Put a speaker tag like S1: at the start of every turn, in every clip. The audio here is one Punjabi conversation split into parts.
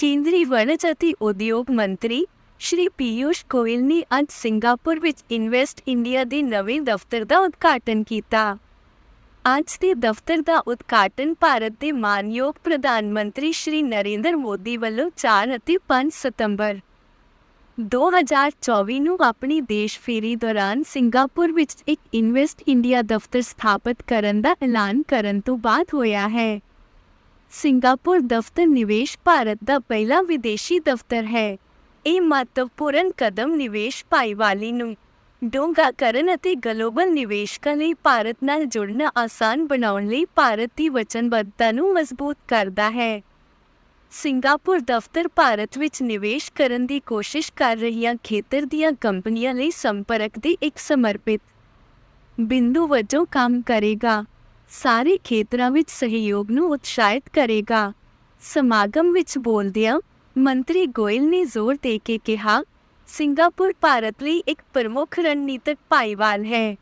S1: ਕੇਂਦਰੀ ਵਣਜ ਅਤੇ ਉਦਯੋਗ ਮੰਤਰੀ ਸ਼੍ਰੀ ਪੀਯੂਸ਼ ਗੋਇਲ ਨੇ ਅੱਜ ਸਿੰਗਾਪੁਰ ਵਿੱਚ ਇਨਵੈਸਟ ਇੰਡੀਆ ਦੇ ਨਵੇਂ ਦਫ਼ਤਰ ਦਾ ਉਦਘਾਟਨ ਕੀਤਾ। ਅੱਜ ਦੇ ਦਫ਼ਤਰ ਦਾ ਉਦਘਾਟਨ ਭਾਰਤ ਦੇ ਮਾਨਯੋਗ ਪ੍ਰਧਾਨ ਮੰਤਰੀ ਸ਼੍ਰੀ ਨਰਿੰਦਰ ਮੋਦੀ ਵੱਲੋਂ 4 ਅਤੇ 5 ਸਤੰਬਰ 2024 ਨੂੰ ਆਪਣੀ ਦੇਸ਼ ਫੇਰੀ ਦੌਰਾਨ ਸਿੰਗਾਪੁਰ ਵਿੱਚ ਇੱਕ ਇਨਵੈਸਟ ਇੰਡੀਆ ਦਫ਼ਤਰ ਸਥਾਪਿਤ ਕਰਨ ਦਾ ਐਲਾਨ ਕਰਨ ਤੋਂ ਬਾਅਦ ਹੋਇਆ ਹੈ। ਸਿੰਗਾਪੁਰ ਦਫ਼ਤਰ ਨਿਵੇਸ਼ ਭਾਰਤ ਦਾ ਪਹਿਲਾ ਵਿਦੇਸ਼ੀ ਦਫ਼ਤਰ ਹੈ। ਇਹ ਮਹੱਤਵਪੂਰਨ ਕਦਮ ਨਿਵੇਸ਼ ਭਾਈਵਾਲੀ ਨੂੰ ਡੂੰਘਾ ਕਰਨ ਅਤੇ ਗਲੋਬਲ ਨਿਵੇਸ਼ਕਾਂ ਲਈ ਭਾਰਤ ਨਾਲ ਜੁੜਨਾ ਆਸਾਨ ਬਣਾਉਣ ਲਈ ਭਾਰਤ ਦੀ ਵਚਨਬੱਧਤਾ ਨੂੰ ਮਜ਼ਬੂਤ ਕਰਦਾ ਹੈ। ਸਿੰਗਾਪੁਰ ਦਫ਼ਤਰ ਭਾਰਤ ਵਿੱਚ ਨਿਵੇਸ਼ ਕਰਨ ਦੀ ਕੋਸ਼ਿਸ਼ ਕਰ ਰਹੀਆਂ ਖੇਤਰ ਦੀਆਂ ਕੰਪਨੀਆਂ ਲਈ ਸੰਪਰਕ ਦੀ ਇੱਕ ਸਮਰਪਿਤ ਬਿੰਦੂ ਵਜੋਂ ਕੰਮ ਕਰੇਗਾ। ਸਾਰੇ ਖੇਤਰਾਂ ਵਿੱਚ ਸਹਿਯੋਗ ਨੂੰ ਉਤਸ਼ਾਹਿਤ ਕਰੇਗਾ। ਸਮਾਗਮ ਵਿੱਚ ਬੋਲਦਿਆਂ ਮੰਤਰੀ ਗੋਇਲ ਨੇ ਜ਼ੋਰ ਦੇ ਕੇ ਕਿਹਾ, ਸਿੰਗਾਪੁਰ ਭਾਰਤ ਲਈ ਇੱਕ ਪ੍ਰਮੁੱਖ ਰਣਨੀਤਕ ਭਾਈਵਾਲ ਹੈ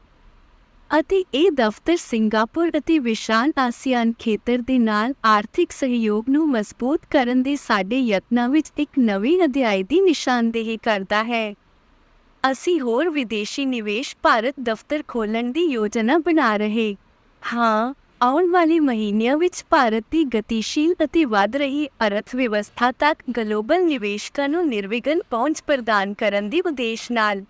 S1: ਅਤੇ ਇਹ ਦਫ਼ਤਰ ਸਿੰਗਾਪੁਰ ਅਤੇ ਵਿਸ਼ਾਲ ਆਸੀਆਨ ਖੇਤਰ ਦੇ ਨਾਲ ਆਰਥਿਕ ਸਹਿਯੋਗ ਨੂੰ ਮਜ਼ਬੂਤ ਕਰਨ ਦੇ ਸਾਡੇ ਯਤਨਾਂ ਵਿੱਚ ਇੱਕ ਨਵੇਂ ਅਧਿਆਇ ਦੀ ਨਿਸ਼ਾਨਦੇਹੀ ਕਰਦਾ ਹੈ। ਅਸੀਂ ਹੋਰ ਵਿਦੇਸ਼ੀ ਨਿਵੇਸ਼ ਭਾਰਤ ਦਫ਼ਤਰ ਖੋਲਣ ਦੀ ਯੋਜਨਾ ਬਣਾ ਰਹੇ ਹਾਂ, ਆਉਣ ਵਾਲੇ ਮਹੀਨਿਆਂ ਵਿੱਚ ਭਾਰਤ ਦੀ ਗਤੀਸ਼ੀਲ ਅਤੇ ਵੱਧ ਰਹੀ ਅਰਥ ਵਿਵਸਥਾ ਤੱਕ ਗਲੋਬਲ ਨਿਵੇਸ਼ਕਾਂ ਨੂੰ ਨਿਰਵਿਘਨ ਪਹੁੰਚ ਪ੍ਰਦਾਨ ਕਰਨ ਦੇ ਉਦੇਸ਼ ਨਾਲ